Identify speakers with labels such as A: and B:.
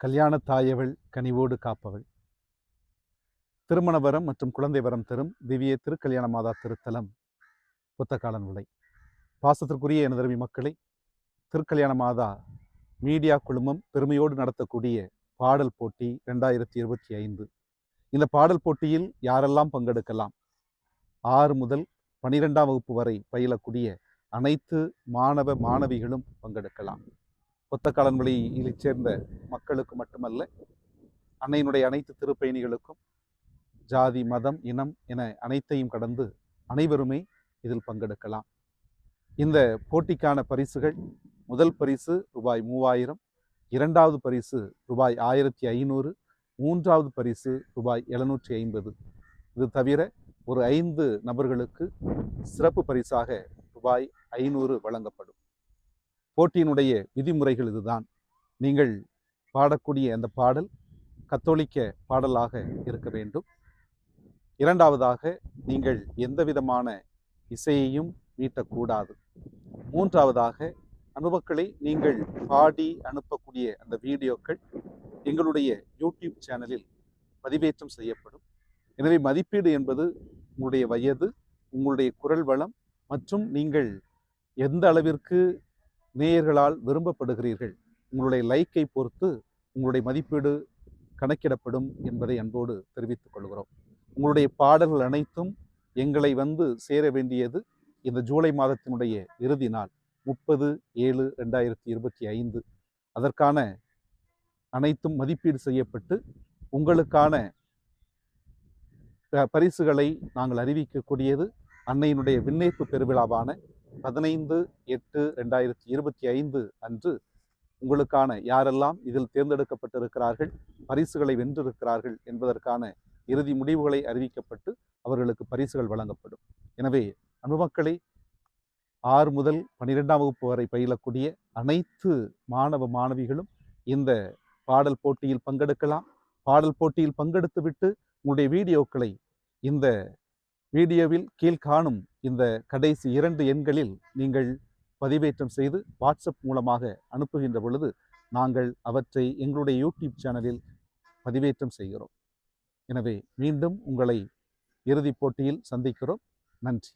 A: கல்யாண தாயவள் கனிவோடு காப்பவள். திருமண வரம் மற்றும் குழந்தை வரம் தரும் திவ்ய திருக்கல்யாண மாதா திருத்தலம். புத்தகாலன் உலை பாசத்திற்குரிய எனதருவி மக்களை திருக்கல்யாண மாதா மீடியா குழுமம் பெருமையோடு நடத்தக்கூடிய பாடல் போட்டி ரெண்டாயிரத்தி இருபத்தி ஐந்து. இந்த பாடல் போட்டியில் யாரெல்லாம் பங்கெடுக்கலாம்? ஆறு முதல் பனிரெண்டாம் வகுப்பு வரை பயிலக்கூடிய அனைத்து மாணவ மாணவிகளும் பங்கெடுக்கலாம். புத்தகாலன் வழியிலைச் சேர்ந்த மக்களுக்கு மட்டுமல்ல அன்னையினுடைய அனைத்து திருப்பயணிகளுக்கும் ஜாதி மதம் இனம் என அனைத்தையும் கடந்து அனைவருமே இதில் பங்கெடுக்கலாம். இந்த போட்டிக்கான பரிசுகள் முதல் பரிசு ரூபாய் மூவாயிரம் இரண்டாவது பரிசு ரூபாய் ஆயிரத்தி ஐநூறு மூன்றாவது பரிசு ரூபாய் எழுநூற்றி ஐம்பது. இது தவிர ஒரு ஐந்து நபர்களுக்கு சிறப்பு பரிசாக ரூபாய் ஐநூறு வழங்கப்படும். போட்டியினுடைய விதிமுறைகள் இதுதான். நீங்கள் பாடக்கூடிய அந்த பாடல் கத்தோலிக்க பாடலாக இருக்க வேண்டும். இரண்டாவதாக நீங்கள் எந்த விதமான இசையையும் மீட்டக்கூடாது. மூன்றாவதாக அனுபவக்களை நீங்கள் பாடி அனுப்பக்கூடிய அந்த வீடியோக்கள் எங்களுடைய யூடியூப் சேனலில் பதிவேற்றம் செய்யப்படும். எனவே மதிப்பீடு என்பது உங்களுடைய வயது உங்களுடைய குரல் வளம் மற்றும் நீங்கள் எந்த அளவிற்கு நேயர்களால் விரும்பப்படுகிறீர்கள். உங்களுடைய லைக்கை பொறுத்து உங்களுடைய மதிப்பீடு கணக்கிடப்படும் என்பதை அன்போடு தெரிவித்துக் கொள்கிறோம். உங்களுடைய பாடல்கள் அனைத்தும் எங்களை வந்து சேர வேண்டியது இந்த ஜூலை மாதத்தினுடைய இறுதி நாள் முப்பது ஏழு ரெண்டாயிரத்தி இருபத்தி ஐந்து. அதற்கான அனைத்தும் மதிப்பீடு செய்யப்பட்டு உங்களுக்கான பரிசுகளை நாங்கள் அறிவிக்கக்கூடியது அன்னையினுடைய விண்ணேற்பு பெருவிழாவான பதினைந்து எட்டு ரெண்டாயிரத்தி இருபத்தி ஐந்து அன்று உங்களுக்கான யாரெல்லாம் இதில் தேர்ந்தெடுக்கப்பட்டிருக்கிறார்கள் பரிசுகளை வென்றிருக்கிறார்கள் என்பதற்கான இறுதி முடிவுகளை அறிவிக்கப்பட்டு அவர்களுக்கு பரிசுகள் வழங்கப்படும். எனவே அனுமக்களை ஆறு முதல் பன்னிரெண்டாம் வகுப்பு வரை பயிலக்கூடிய அனைத்து மாணவ மாணவிகளும் இந்த பாடல் போட்டியில் பங்கெடுக்கலாம். பாடல் போட்டியில் பங்கெடுத்துவிட்டு உங்களுடைய வீடியோக்களை இந்த வீடியோவில் கீழ்காணும் இந்த கடைசி இரண்டு எண்களில் நீங்கள் பதிவேற்றம் செய்து வாட்ஸ்அப் மூலமாக அனுப்புகின்ற பொழுது நாங்கள் அவற்றை எங்களுடைய யூடியூப் சேனலில் பதிவேற்றம் செய்கிறோம். எனவே மீண்டும் உங்களை இறுதிப் போட்டியில் சந்திக்கிறோம். நன்றி.